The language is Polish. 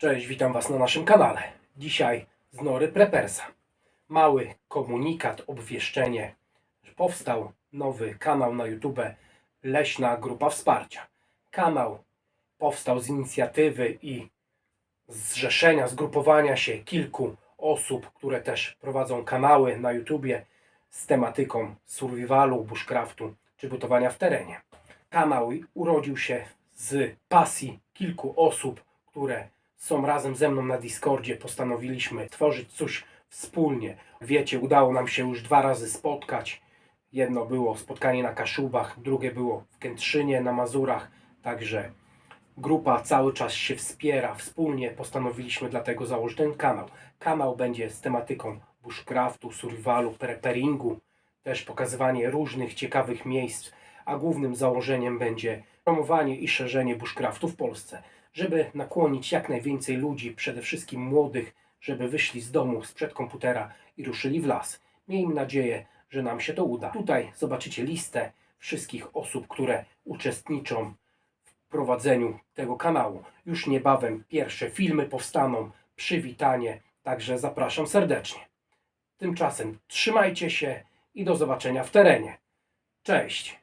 Cześć, witam Was na naszym kanale. Dzisiaj z Nory Prepersa. Mały komunikat, obwieszczenie, że powstał nowy kanał na YouTube Leśna Grupa Wsparcia. Kanał powstał z inicjatywy i zrzeszenia, zgrupowania się kilku osób, które też prowadzą kanały na YouTubie z tematyką survivalu, bushcraftu czy budowania w terenie. Kanał urodził się z pasji kilku osób, które są razem ze mną na Discordzie. Postanowiliśmy tworzyć coś wspólnie. Wiecie, udało nam się już dwa razy spotkać. Jedno było spotkanie na Kaszubach, drugie było w Kętrzynie na Mazurach. Także grupa cały czas się wspiera. Wspólnie postanowiliśmy dlatego założyć ten kanał. Kanał będzie z tematyką bushcraftu, survivalu, preperingu, też pokazywanie różnych ciekawych miejsc, a głównym założeniem będzie promowanie i szerzenie bushcraftu w Polsce, żeby nakłonić jak najwięcej ludzi, przede wszystkim młodych, żeby wyszli z domu, sprzed komputera i ruszyli w las. Miejmy nadzieję, że nam się to uda. Tutaj zobaczycie listę wszystkich osób, które uczestniczą w prowadzeniu tego kanału. Już niebawem pierwsze filmy powstaną, przywitanie, także zapraszam serdecznie. Tymczasem trzymajcie się i do zobaczenia w terenie. Cześć!